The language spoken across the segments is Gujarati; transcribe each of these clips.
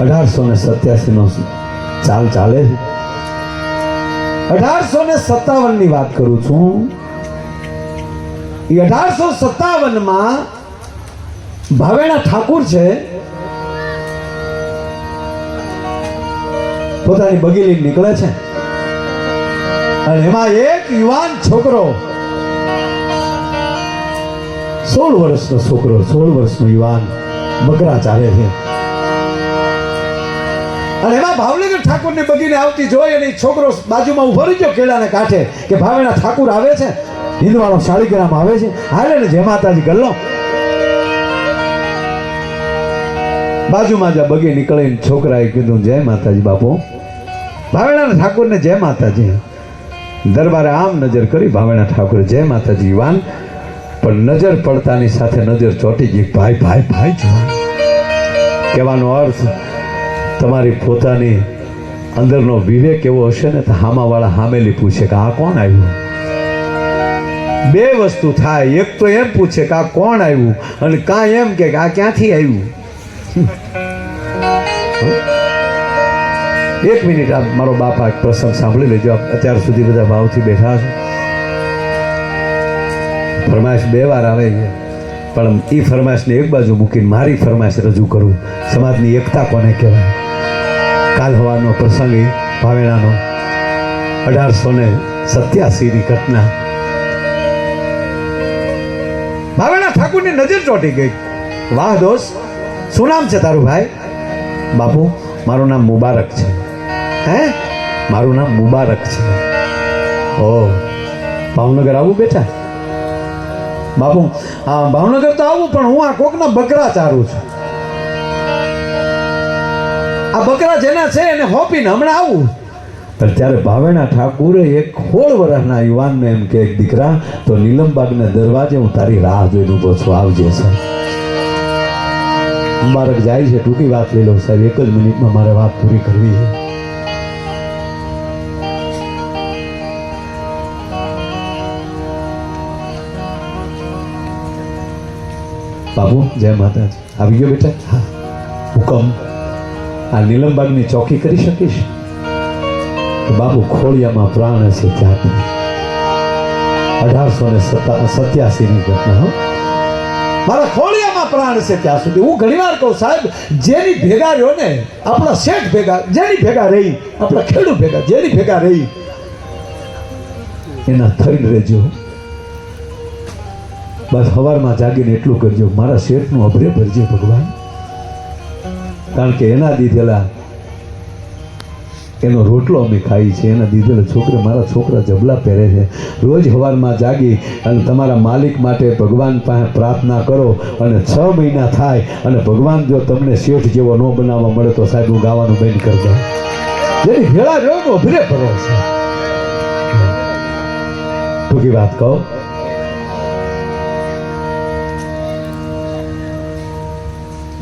અઢારસો ને સત્યાસી નો ચાલ ચાલે અઢારસો ને સત્તાવનની વાત કરું છું. એ અઢારસો સત્તાવનમાં ભાવેણા ઠાકુર છે. પોતાની બગીલી નીકળે છે. અને એમાં એક યુવાન છોકરો, સોળ વર્ષનો છોકરો, સોળ વર્ષનો યુવાન બકરા ચાલે છે. અને એમાં ભાવનગર ઠાકોરની બગીને આવતી જોઈ અને છોકરો બાજુમાં ઊભો રહી ગયો કેળાને કાંઠે કે ભાવેના ઠાકુર આવે છે, હિંદવાળો શાળીગ્રામ આવે છે. હાલે ને જય માતાજી, ગલ્લો. બાજુમાં જ બગી નીકળીને છોકરાએ કીધું, જય માતાજી બાપુ. ભાવેણા ઠાકોરને જય માતાજી. દરબારે આમ નજર કરી ભાવેણા ઠાકોરે, જય માતાજી, યુવાન. પણ નજર પડતાની સાથે નજર ચોટી ગઈ. ભાઈ ભાઈ ભાઈ જુવાન કહેવાનો અર્થ તમારી પોતાની અંદરનો વિવેક એવો હશે ને તો હામાવાળા હામેલી પૂછે કે આ કોણ આવ્યું? બે વસ્તુ થાય. એક તો એમ પૂછે કે આ કોણ આવ્યું? અને કાં એમ કે આ ક્યાંથી આવ્યું? એક મિનિટ, આ મારો બાપ આ પ્રસંગ સાંભળી લેજો. અત્યાર સુધી બધા ભાવથી બેઠા છો. ફરમાશ બે વાર આવે છે. પણ એ ફરમાશને એક બાજુ મૂકીને મારી ફરમાઈશ રજૂ કરું. સમાજની એકતા કોને કહેવાય? કાલ હવાનો પ્રસંગ ભાવેણાનો અઢારસો ને સત્યાસીની ઘટના. ભાવેણા ઠાકુરની નજર ચોંટી ગઈ. વાહ દોસ્ત, શું નામ છે તારું ભાઈ? બાપુ, મારું નામ મુબારક છે. હે? મારું નામ મુબારક છે. ઓ, ભાવનગર આવું બેટા? બાપુ, હા, ભાવનગર તો આવું, પણ હું આ કોકના બકરા ચારું છું. આ બકરા જેના છે એને હોપીને હમણાં આવું. પણ ભાવેણા ઠાકુરે એક સોળ વર્ષના યુવાનને એમ કે દીકરા, તો નીલમબાગના દરવાજે હું તારી રાહ જોઈને ઊભો છું. આવજે છે મુબારક જાય છે, ટૂંકી વાત લઈ લો, સાહેબ. એક જ મિનિટમાં મારે વાત પૂરી કરવી છે. બાબુ જય માતાજી. આવી ગયો બેટા? હા. હુકમ. આ નીલમબાગની ચોકી કરી શકીશ? બાબુ ખોળિયામાં પ્રાણ છે ત્યાં અઢારસો ને સત્યાસી ની ઘટના મારા ખોળિયામાં પ્રાણ છે ત્યાં સુધી. હું ઘણીવાર કહું, સાહેબ, જેની ભેગા રહ્યો ને, આપણા શેઠ ભેગા, જેની ભેગા રહી, આપણા ખેડૂત ભેગા, જેની ભેગા રહી, એના થઈને રહેજો. બસ સવારમાં જાગીને એટલું કરજો. મારા શેઠનું અભરે ભરજે ભગવાન. કારણ કે એના દીધેલા એનો રોટલો અમે ખાઈ છે, એના દીધેલા છોકરા, મારા છોકરા જબલા પહેરે છે. રોજ સવારમાં જાગી અને તમારા માલિક માટે ભગવાન પાસે પ્રાર્થના કરો અને છ મહિના થાય અને ભગવાન જો તમને શેઠ જેવો ન બનાવવા મળે તો સાહેબ હું ગાવાનું બંધ કરી દઉં. જેની ભેળા રહ્યો ભરે ભરો છે ટૂંકી વાત કહો.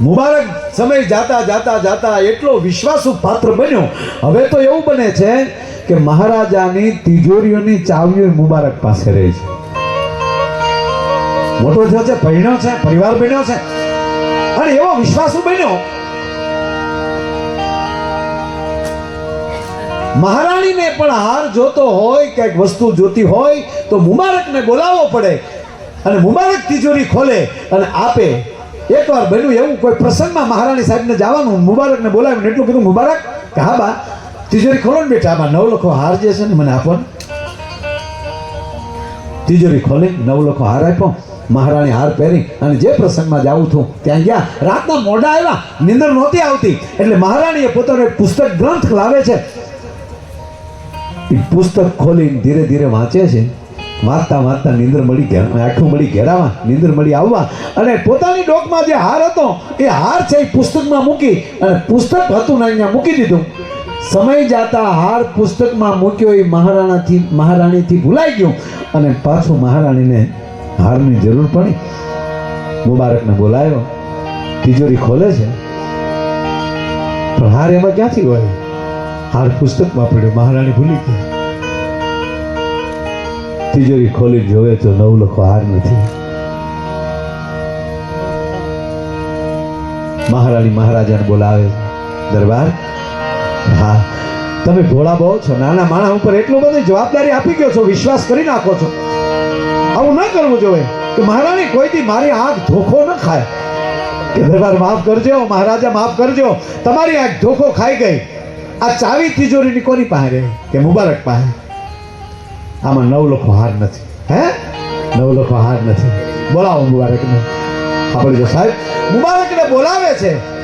મુબારક સમય જાતા જાતા જાતા એટલો વિશ્વાસુ પાત્ર બન્યો. હવે તો એવું બને છે કે મહારાજાની તિજોરીઓની ચાવીઓ મુબારક પાસે રહે છે. મોટો થયો છે ભણ્યો છે, પરિવાર બન્યો છે. અને એવો વિશ્વાસુ બન્યો. મહારાણીને પણ હાર જોતો હોય કંઈક વસ્તુ જોતી હોય, તો મુબારકને બોલાવવો પડે. અને મુબારક તિજોરી ખોલે અને આપે એકવાર બન્યું એવું, કોઈ પ્રસંગમાં મહારાણી સાહેબને જવાનું, મુબારકને બોલાવ્યું એટલું કીધું, મુબારક. કે હા બા, તિજોરી ખોલો ને બેટા, આમાં નવ લખો હાર જે છે ને મને આપો તિજોરી ખોલી, નવ લખો હાર આપ્યો, મહારાણી હાર પહેરી અને જે પ્રસંગમાં જાઉં છું, ત્યાં ગયા. રાતના મોડા આવ્યા, નિંદર નહોતી આવતી. એટલે મહારાણીએ પોતાનો એક પુસ્તક ગ્રંથ લાવે છે. પુસ્તક ખોલીને ધીરે ધીરે વાંચે છે. વાંચતા વાંચતા નીંદર મળી ઘે- આઠું મળી ઘેરાવા નીંદર મળી આવવા. અને પોતાની ડોકમાં જે હાર હતો, એ હાર છે એ પુસ્તકમાં મૂકી અને પુસ્તક હતું ને અહીંયા મૂકી દીધું. સમય જાતા હાર પુસ્તકમાં મૂક્યો એ મહારાણાથી, મહારાણીથી ભૂલાઈ ગયું. અને પાછું મહારાણીને હારની જરૂર પડી. મુબારકને બોલાયો. તિજોરી ખોલે છે. પણ હાર એમાં ક્યાંથી હોય? હાર પુસ્તકમાં પડ્યો. મહારાણી ભૂલી ગયા. તિજોરી ખોલી જોવે તો નવ લખો હાર નથી. મહારાણી મહારાજાને બોલાવે, દરબાર, હા, તમે ભોળા બહુ છો, નાના માણસ ઉપર એટલું બધી જવાબદારી આપી ગયો છો, વિશ્વાસ કરી નાખો છો. આવું ન કરવું જોઈએ કે મહારાણી કોઈથી મારી આંખ ધોખો ન ખાય. કે દરબાર માફ કરજો, મહારાજા માફ કરજો. તમારી આંખ ધોખો ખાઈ ગઈ. આ ચાવી તિજોરીની કોની પાસે? કે મુબારક પાસે? આમાં નવ લખો હાર નથી. હે? નવ લખો હાર નથી. બોલાવો મુબારકને. આપણે જો સાહેબ મુબારકને બોલાવે છે.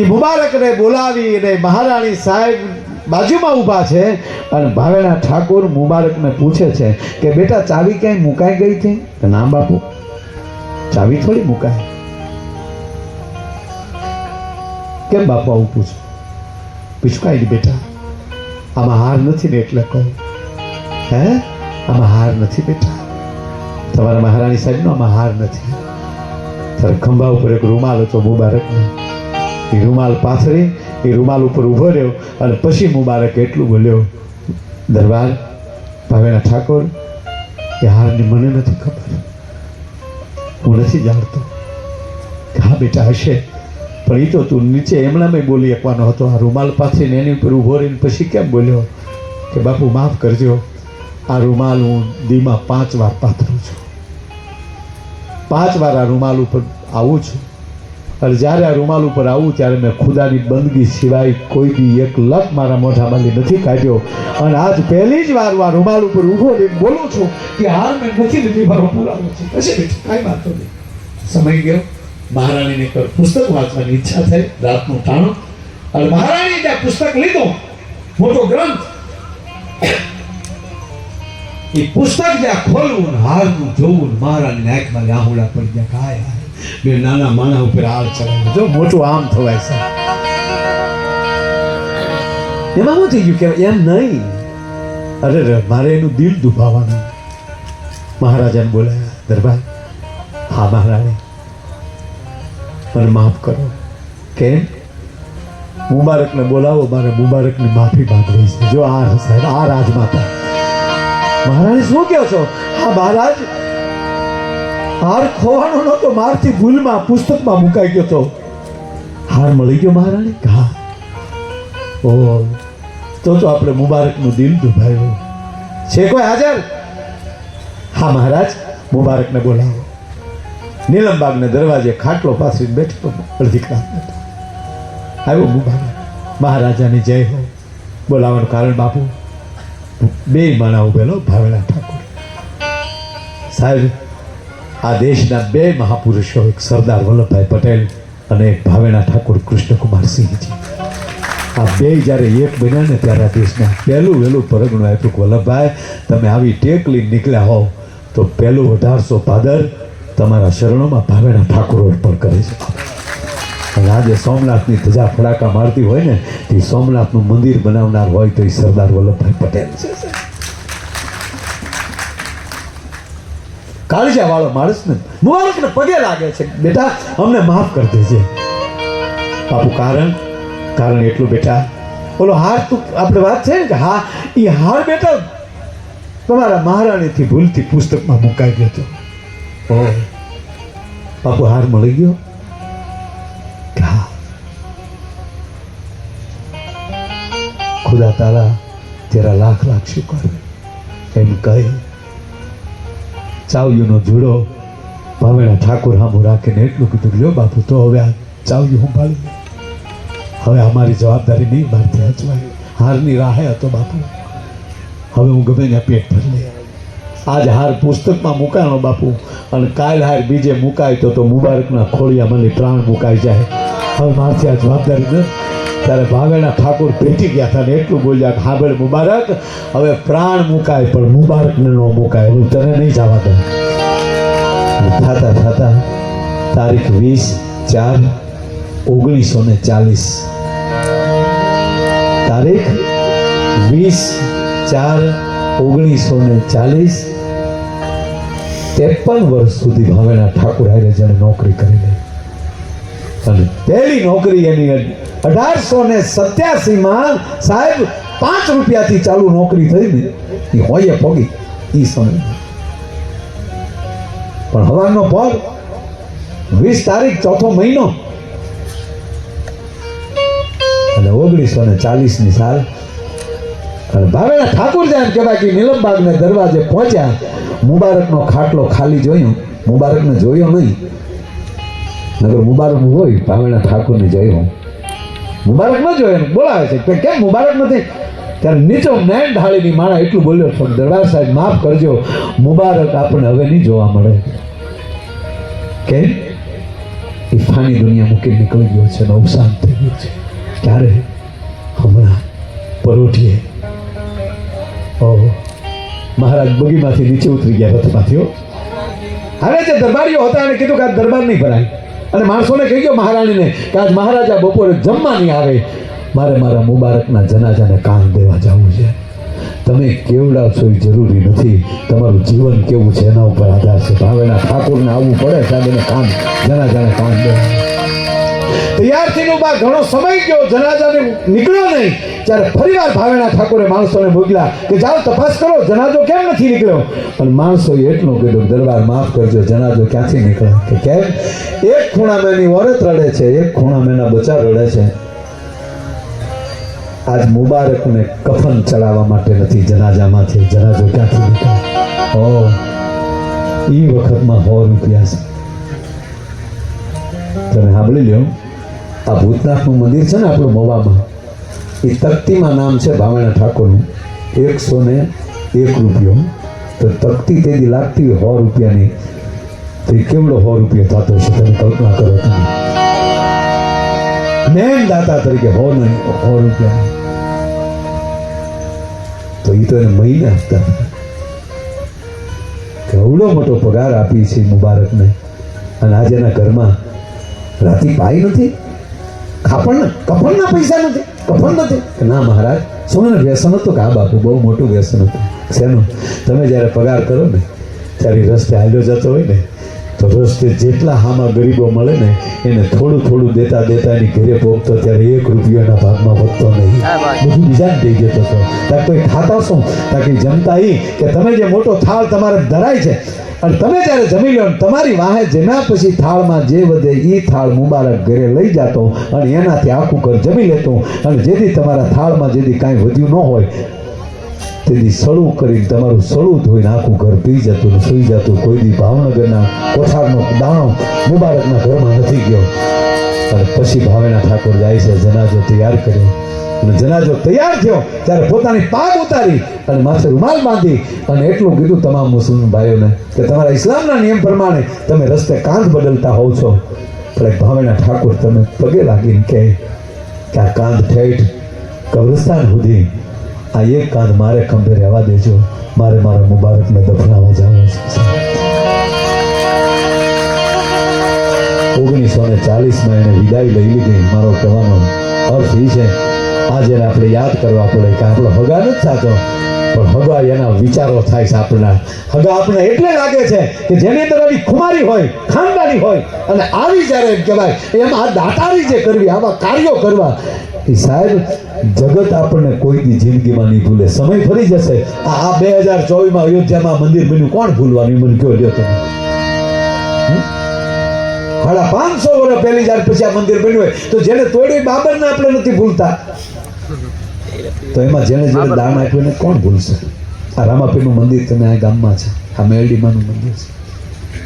એ મુબારકને બોલાવીને મહારાણી સાહેબ બાજુમાં ઊભા છે અને ભાવેણા ઠાકોર મુબારકને પૂછે છે કે, બેટા, ચાવી ક્યાંય મુકાઈ ગઈ હતી? કે ના બાપુ. ચાવી થોડી મુકાય કેમ બાપુ આવું પૂછું? પૂછું કાંઈ નહીં બેટા. આમાં હાર નથી ને એટલે કહું. હે? આમાં હાર નથી બેટા. તમારા મહારાણી સાહેબનો આમાં હાર નથી. તારે ખંભા ઉપર એક રૂમાલ હતો મુબારકનો. એ રૂમાલ પાથરી, એ રૂમાલ ઉપર ઊભો રહ્યો અને પછી મુબારક એટલું બોલ્યો, દરબાર, ભાવેના ઠાકોર, એ હારની મને નથી ખબર. હું નથી જાણતો હા બેટા હશે. પણ એ તો તું નીચે એમણામાં બોલી શકવાનો હતો. આ રૂમાલ પાથરીને એની ઉપર ઊભો રહીને પછી કેમ બોલ્યો? કે બાપુ, માફ કરજો. આ રૂમાલ હું દીમાં પાંચ વાર પાથરું છું. પાંચ વાર આ રૂમાલ ઉપર આવું છું. અને જ્યારે આ રૂમાલ ઉપર આવું ત્યારે મેં ખુદાની બંદગી સિવાય કોઈ બી એક લક મારા મોઢામાંથી નથી કાઢ્યો. અને આજ પહેલી જ વાર આ રૂમાલ ઉપર ઊભો લઈને બોલું છું કે હાર મેં નથી લીધી, મારો પુરાવો છે. હશે કાંઈ વાંધો નહીં. સમય ગયો. મહારાણીને પુસ્તક વાંચવાની ઈચ્છા થઈ, રાતનું ટાણું. અને મહારાણીએ ત્યાં પુસ્તક લીધું, મોટો ગ્રંથ એ પુસ્તક જ્યાં ખોલવું ને હારનું જોવું ને મહારાણીને આંખમાં આહુડા પડી ગયા કાય બે નાના માણા ઉપર હાર ચડાવ્યો જો મોટું આમ થવાય છે. એમાં શું થઈ ગયું કે એમ નહીં. અરે મારે એનું દિલ દુભાવવાનું. મહારાજાને બોલાયા, દરબાર, હા મહારાણી, મને માફ કરો. કેમ? મુબારકને બોલાવો, મારે મુબારકની માફી માંગવી છે. જો આ સાહેબ આ રાજમાતા. મહારાણી શું કહો છો? હા, મહારાજ. હાર ખોવાનો નહોતો મારથી ભૂલમાં, પુસ્તકમાં મુકાઈ ગયો તો. હાર મળી ગયો મહારાણી? કા ઓ, તો તો આપણે મુબારકનું દિલ દુભાયું છે કોઈ હાજર? હા, મહારાજ, મુબારકને બોલાવો. નીલમબાગના દરવાજે ખાટલો પાસે બેઠો. અડધી કલાક આવ્યો મુબારક. મહારાજાની જય હો. બોલાવવાનું કારણ બાપુ. બે માણા ઉભેલો ભાવેલા ઠાકોર. સાહેબ, આ દેશના બે મહાપુરુષો, એક સરદાર વલ્લભભાઈ પટેલ અને એક ભાવેણા ઠાકોર કૃષ્ણકુમાર સિંહજી. આ બે જ્યારે એક બન્યા ને ત્યારે આ દેશના પહેલું વહેલું પરગણું આપ્યું વલ્લભભાઈ, તમે આવી ટેક લઈને નીકળ્યા હોવ, તો પહેલું અઢારસો પાદર તમારા શરણોમાં ભાવેણા ઠાકોર અર્પણ કરે છે અને આજે સોમનાથની ધજા ફડાકા મારતી હોય ને, તે સોમનાથનું મંદિર બનાવનાર હોય તો એ સરદાર વલ્લભભાઈ પટેલ છે કાળજા વાળો માણસ ને મુબારકને પગે લાગે છે. બેટા, અમને માફ કરી દેજે. બાપુ, કારણ કારણ એટલું બેટા. બોલો હાર તું, આપણે વાત છે ને કે હા, એ હાર બેટા તમારા મહારાણીથી ભૂલથી પુસ્તકમાં મુકાઈ ગયો હતો. બાપુ, હાર મળી ગયો? ખુદા તારા તેરા લાખ લાખ શુકર. એમ કહી, ચાવ્યુંનો જુડો ભાવેણા ઠાકોર હામું રાખીને એટલું કીધું લ્યો બાપુ, તો હવે આ ચાવ્યું સંભાળી લે. હવે અમારી જવાબદારી નહીં મારથી હચવાય. હારની રાહે હતો બાપુ. હવે હું ગમે ત્યાં પેટ ભરી લે આજ હાર પુસ્તકમાં મુકાણો બાપુ. અને કાલ હાર બીજે મુકાય તો તો મુબારકના ખોળિયા મને પ્રાણ મુકાઈ જાય. હવે મારથી આ જવાબદારી ન ત્યારે ભાવેણા ઠાકોર ભેટી ગયા હતા ને એટલું બોલ્યા કે, હા ભાઈ મુબારક. હવે પ્રાણ મુકાય, પણ મુબારકને ન મુકાય. હું તને નહીં જવા દઉં. થતા થતા તારીખ વીસ ચાર ઓગણીસો ને ચાલીસ. તારીખ વીસ ચાર ઓગણીસો ને ચાલીસ. ત્રેપન વર્ષ સુધી ભાવેના ઠાકોર હારે જેણે નોકરી કરી પહેલી નોકરી એની અઢારસો ને સત્યાસીમાં સાહેબ પાંચ રૂપિયાથી ચાલુ નોકરી થઈ ને એ હોય પગી એ સમય. પણ હવાનો પગ વીસ તારીખ ચોથો મહિનો. અને ઓગણીસો ને ચાલીસની સાલ. અને ભાવેના ઠાકોર એમ કહેવાય કે નીલમબાગને દરવાજે પહોંચ્યા, મુબારકનો ખાટલો ખાલી જોયો. મુબારકને જોયો નહીં. નગર મુબારક હોય, ભાવેણા ઠાકોરને જોયો મુબારક ન જોયો બોલાવે છે. કેમ મુબારક નથી? ત્યારે નીચો નયન ઢાળીની માળા એટલું બોલ્યો પણ દરબાર સાહેબ, માફ કરજો. મુબારક આપણને હવે નહીં જોવા મળે. કે એ ફાની દુનિયા મૂકી નીકળી ગયો છે અવસાન થઈ ગયું છે. ત્યારે હમણાં પરોઠીએ ઓહો મહારાજ બગીમાંથી નીચે ઉતરી ગયા રથમાંથી હો. હવે જે દરબારીઓ હતા એને કીધું કે આ દરબાર નહીં ભરાય. અને માણસોને કહી ગયો મહારાણીને કે આજ મહારાજા બપોરે જમવા નહીં આવે. મારે મારા મુબારકના જનાજાને કાન દેવા જવું છે. તમે કેવડાવશો એ જરૂરી નથી. તમારું જીવન કેવું છે એના ઉપર આધાર છે. ભાવેના ઠાકોરને આવવું પડે સાહેબ, એને કાન જનાજાને કાન દેવા. તૈયારથી નું બા ઘણો સમય ગયો, જનાજાને નીકળ્યો નહીં. ત્યારે ફરીવાર ભાવેણા ઠાકોરે માણસોને મોકલ્યા કે જાઓ તપાસ કરો, જનાજો કેમ નથી નીકળ્યો? પણ માણસો એટલું કીધું, દરબાર માફ કરજો, જનાજો ક્યાંથી નીકળ્યો કે કેમ? એક ખૂણામાં એની ઓરત રડે છે, એક ખૂણામાં એના બચા રડે છે. આજ મુબારકને કફન ચડાવવા માટે નથી, જનાજામાંથી, જનાજો ક્યાંથી નીકળ્યો ઓ એ વખતમાં સો રૂપિયા છે. તમે સાંભળી લ્યો. આ ભૂતનાથનું મંદિર છે ને આપણું મોવામાં, એ તકતીમાં નામ છે ભાવણા ઠાકોરનું, એકસો ને એક રૂપિયો. તો તકતી તેની લાગતી સો રૂપિયાની. તો કેવડો સો રૂપિયો થતો છે તમે કલ્પના કરો તમે. મેન દાતા તરીકે હો નહીં સો રૂપિયા. તો એ તો એને મહિને આપતા કેવડો મોટો પગાર આપી છે મુબારકને. અને આજે એના ઘરમાં રાતી પાઈ નથી. ખાપણ કફનના પૈસા નથી કફન નથી. ના મહારાજ સોને વ્યસન હતું કે આ બાપુ બહુ મોટું વ્યસન હતું. શેનું? તમે જ્યારે પગાર કરો ને ત્યારે રસ્તે હાલ્યો જતો હોય ને તો રસ્તે જેટલા હામાં ગરીબો મળે ને એને થોડું થોડું દેતા દેતા એની ઘરે પહોંચતો ત્યારે એક રૂપિયો એના ભાગમાં વધતો નહીં. બધું બીજાને દઈ જતો હતો ત્યાં કોઈ ખાતા શું? તાકી કે જમતા એ કે તમે જે મોટો થાળ તમારે ધરાય છે અને તમે જ્યારે જમી લો તમારી વાહે જમ્યા પછી થાળમાં જે વધે એ થાળ મુબારક ઘરે લઈ જતો અને એનાથી આખું ઘર જમી લેતો અને જેથી તમારા થાળમાં જેથી કાંઈ વધ્યું ન હોય, તેથી સળું કરીને તમારું સળું ધોઈને આખું ઘર પી જતું ને સુઈ જતું. કોઈ દી ભાવનગરના કોઠારનો દાણો મુબારકના ઘરમાં નથી ગયો. અને પછી ભાવેના ઠાકોર જાય છે, જનાજો તૈયાર કર્યો જનાજો તૈયાર થયો ત્યારે પોતાની પાગ ઉતારી અને માથે રૂમાલ બાંધી અને એટલું કીધું તમામ મુસ્લિમ ભાઈઓને કે તમારા ઇસ્લામના નિયમ પ્રમાણે તમે રસ્તે કાંધ બદલતા હોવ છો. પણ એક ભાવેના ઠાકોર તમે પગે લાગીને કહે કે આ કાંધ ઠેઠ કબ્રસ્તાન સુધી આ એક કાંધ મારે ખંભે રહેવા દેજો. મારે મારા મુબારકને દફનાવવા જાવ છે. ઓગણીસો ને ચાલીસમાં એને વિદાય લઈ લીધી. મારો કહેવાનો અર્થ એ છે આજે આપણે યાદ કરવા પડે કે આપણો હગા નથી થતો, પણ હગા એના વિચારો થાય છે આપણા. હગા આપણે એટલે લાગે છે કે જેની અંદર આવી ખુમારી હોય, ખાનદાની હોય, અને આવી જ્યારે એમ કહેવાય, એમાં આ દાતારી જે કરવી, આવા કાર્યો કરવા, એ સાહેબ, જગત આપણને કોઈની જિંદગીમાં નહીં ભૂલે. સમય ફરી જશે. આ બે હજાર ચોવીસમાં અયોધ્યામાં મંદિર બન્યું. કોણ ભૂલવાનું? મને કહો, લ્યો તમે. સાડા પાંચસો વર્ષ પહેલી જ્યારે પછી આ મંદિર બન્યું હોય, તો જેને તોડ્યું બાબરને આપણે નથી ભૂલતા. તો એમાં જેને જેને દાન આપ્યું કોણ ભૂલશે? આ રામાપીરનું મંદિર તમે આ ગામમાં છે, આ મેરડીમાનું મંદિર છે.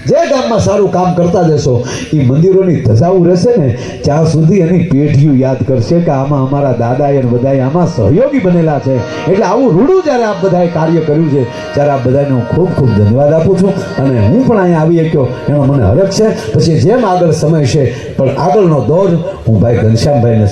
જે ગામમાં સારું કામ કરતા જશો એ મંદિરોની ધજાવું રહેશે ને, ત્યાં સુધી એની પેઢીઓ યાદ કરશે કે આમાં અમારા દાદા અને બધાએ આમાં સહયોગી બનેલા છે. એટલે આવું રૂડું જ્યારે આપ બધાએ કાર્ય કર્યું છે, ત્યારે આ બધાને હું ખૂબ ખૂબ ધન્યવાદ આપું છું. અને હું પણ અહીંયા આવી શક્યો એનો મને હરખ છે. પછી જેમ આગળ સમય છે, પણ આગળનો દોર હું ભાઈ ઘનશ્યામભાઈને